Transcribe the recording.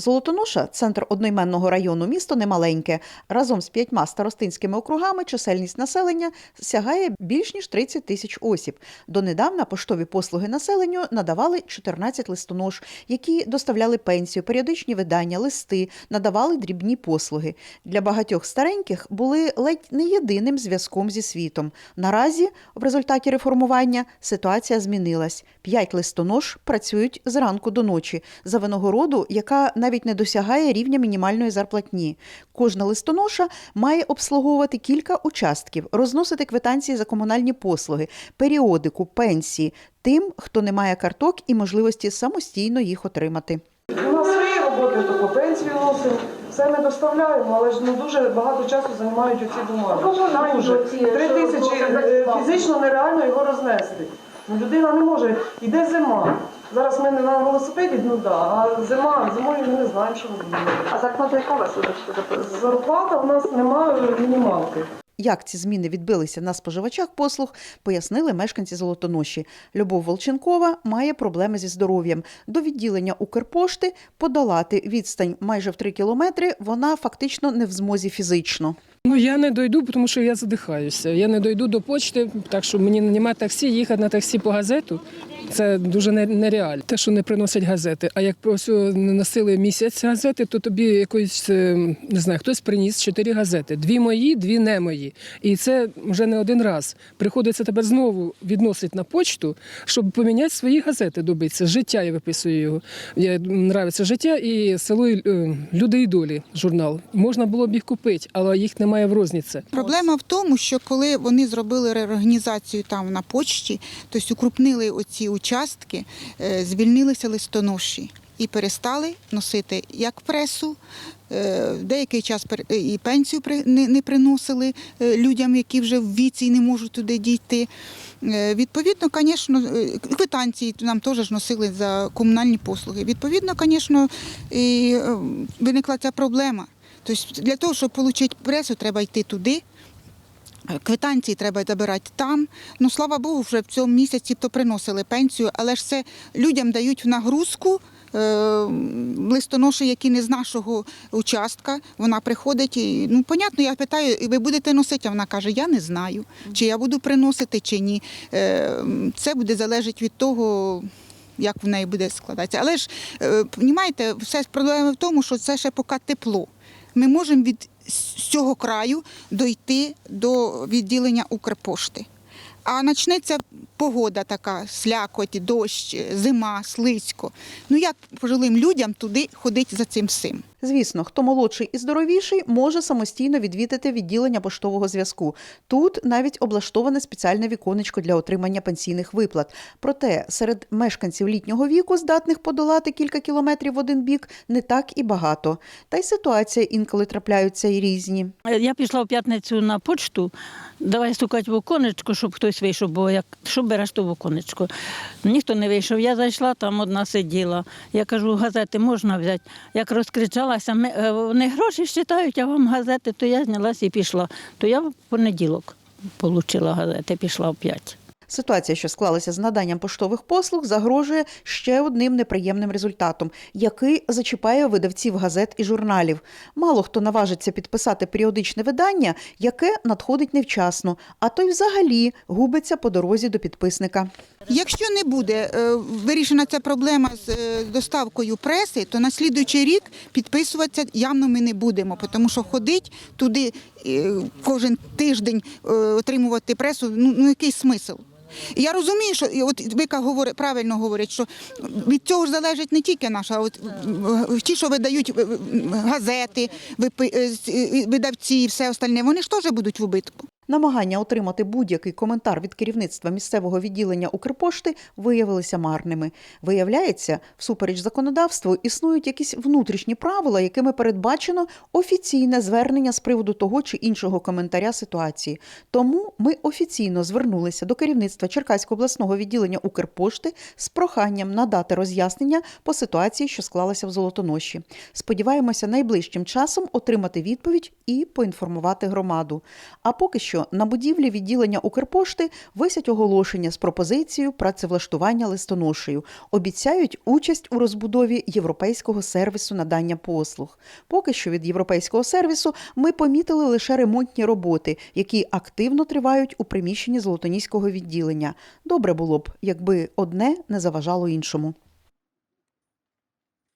Золотоноша, центр одноіменного району, місто немаленьке. Разом з п'ятьма старостинськими округами чисельність населення сягає більш ніж 30 тисяч осіб. Донедавна поштові послуги населенню надавали 14 листонож, які доставляли пенсію, періодичні видання, листи, надавали дрібні послуги. Для багатьох стареньких були ледь не єдиним зв'язком зі світом. Наразі, в результаті реформування, ситуація змінилась. П'ять листонож працюють зранку до ночі за винагороду, яка навіть не досягає рівня мінімальної зарплатні. Кожна листоноша має обслуговувати кілька участків, розносити квитанції за комунальні послуги, періодику, пенсії тим, хто не має карток і можливості самостійно їх отримати. У нас свої роботи, то по пенсію носимо, все ми доставляємо, але ж ну, дуже багато часу займають оці бумаги. Комунальні Дуже. Три тисячі е, фізично нереально його рознести. Ну, людина не може, йде зима. Зараз ми не на велосипеді, ну да, а зима, зимою ми не знаємо, що робити. А зарплата яка у вас вибачте Зарплата в нас немає мінімалки. Як ці зміни відбилися на споживачах послуг, пояснили мешканці Золотоноші. Любов Волченкова має проблеми зі здоров'ям. До відділення Укрпошти подолати відстань майже в 3 кілометри вона фактично не в змозі фізично. Ну я не дойду, тому що я задихаюся. Я не дойду до почти, так що мені немає таксі, їхати на таксі по газету. Це дуже не- нереально. Те, що не приносять газети. А як ось не носили місяць газети, то тобі якось е, не знаю, хтось приніс чотири газети: дві мої, дві не мої. І це вже не один раз. Приходиться тепер знову відносити на почту, щоб поміняти свої газети, добитися. Життя я виписую його. Я нравиться життя і село е, Люди і долі журнал. Можна було б їх купити, але їх немає в розніці. Проблема в тому, що коли вони зробили реорганізацію там на почті, тобто укрупнили оці участки, е, звільнилися листоноші і перестали носити як пресу. е, Деякий час е, і пенсію не приносили людям, які вже в віці і не можуть туди дійти. Відповідно, звісно, квитанції нам теж носили за комунальні послуги. Відповідно, звісно, і виникла ця проблема. Тобто для того, щоб отримати пресу, треба йти туди. Е, Квитанції треба забирати там. Ну слава Богу, вже в цьому місяці то приносили пенсію, але ж це людям дають в нагрузку. е, Листоноші, які не з нашого участка, вона приходить і ну понятно, я питаю, ви будете носити? А вона каже: Я не знаю, чи я буду приносити, чи ні. Е, Це буде залежати від того, як в неї буде складатися. Але ж розумієте, все проблема в тому, що це ще поки тепло. Ми можемо від цього краю дойти до відділення Укрпошти. А почнеться погода така, слякоть, дощ, зима, слизько. Ну як пожилим людям туди ходити за цим всім? Звісно, хто молодший і здоровіший, може самостійно відвідати відділення поштового зв'язку. Тут навіть облаштоване спеціальне віконечко для отримання пенсійних виплат. Проте серед мешканців літнього віку, здатних подолати кілька кілометрів в один бік, не так і багато. Та й ситуація інколи трапляються і різні. Я пішла в п'ятницю на почту, давай стукати в оконечко, щоб хтось вийшов, бо як що береш то в оконечко. Ніхто не вийшов. Я зайшла, там одна сиділа. Я кажу, газети можна взяти. Як розкричалася, ми, е, вони гроші вважають, а вам газети, то я знялася і пішла. То я в понеділок отримала газети, пішла в п'ять. Ситуація, що склалася з наданням поштових послуг, загрожує ще одним неприємним результатом, який зачіпає видавців газет і журналів. Мало хто наважиться підписати періодичне видання, яке надходить невчасно, а то й взагалі губиться по дорозі до підписника. Якщо не буде е, вирішена ця проблема з е, доставкою преси, то на слідуючий рік підписуватися явно ми не будемо, тому що ходить туди кожен тиждень е, отримувати пресу, ну, ну який смисл? Я розумію, що от Вика говорить правильно говорить, що від цього ж залежить не тільки наша, а от е, ті, що видають е, газети, видавці і все остальне, вони ж теж будуть в убитку. Намагання отримати будь-який коментар від керівництва місцевого відділення Укрпошти виявилися марними. Виявляється, всупереч законодавству існують якісь внутрішні правила, якими передбачено офіційне звернення з приводу того чи іншого коментаря ситуації. Тому ми офіційно звернулися до керівництва Черкаського обласного відділення Укрпошти з проханням надати роз'яснення по ситуації, що склалася в Золотоноші. Сподіваємося, найближчим часом отримати відповідь і поінформувати громаду. А поки що на будівлі відділення Укрпошти висять оголошення з пропозицією працевлаштування листоношею. Обіцяють участь у розбудові європейського сервісу надання послуг. Поки що від європейського сервісу ми помітили лише ремонтні роботи, які активно тривають у приміщенні Золотоніського відділення. Добре було б, якби одне не заважало іншому.